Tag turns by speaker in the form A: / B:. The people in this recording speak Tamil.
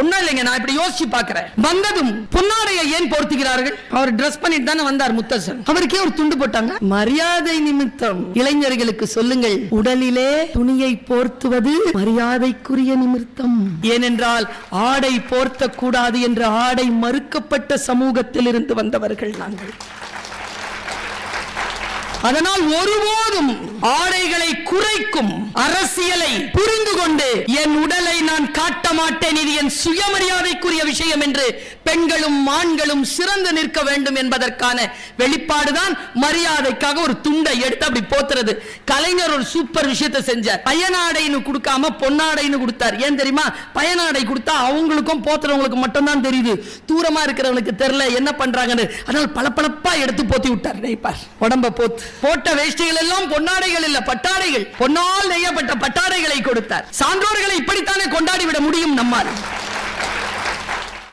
A: ஒண்ணும் இல்லைங்க நான் இப்படி யோசிச்சு பாக்குறேன் வந்ததும் பொன்னாடையை ஏன் போர்த்துகிறார்கள் அவர் Dress பண்ணிட்டு தானே வந்தார் முத்தசன் அவருக்கே ஒரு துண்டு போட்டாங்க. மரியாதை நிமித்தம். இளைஞர்களுக்கு சொல்லுங்கள். உடலிலே துணியை போர்த்துவது மரியாதைக்குரிய நிமித்தம் ஏனென்றால் ஆடை போர்த்த கூடாது என்ற ஆடை மறுக்கப்பட்ட சமூகத்தில் இருந்து வந்தவர்கள் நாங்கள். அதனால் ஒருபோதும் ஆடைகளை குறைக்கும் அரசியலை புரிந்து கொண்டு என் உடலை காட்ட மாட்டேன் இது என் சுயமரியாதைக்குரிய விஷயம் என்று பெண்களும் ஆண்களும் சிறந்து நிற்க வேண்டும் என்பதற்கான வெளிப்பாடுதான் மரியாதைக்காக ஒரு துண்டை எடுத்து அப்படி போத்துறது. கலைஞர் ஒரு சூப்பர் விஷயத்தை செஞ்சார். பயனாடைன்னு கொடுக்காம பொன்னாடைன்னு கொடுத்தார். ஏன் தெரியுமா? பயனாடை கொடுத்தா அவங்களுக்கும் போத்துறவங்களுக்கு மட்டும்தான் தெரியுது. தூரமா இருக்கிறவங்களுக்கு தெரியல என்ன பண்றாங்கன்னு. அதனால் பளபளப்பா எடுத்து போத்தி விட்டார். நினைப்பார் உடம்ப போத்து. போட்ட வேஷ்டிகள் எல்லாம் பொன்னாடைகள் இல்ல பட்டாடைகள். பொன்னால் நெய்யப்பட்ட பட்டாடைகளை கொடுத்தார். சான்றோர்களை இப்படித்தானே கொண்டாடி விட முடியும் நம்மால்.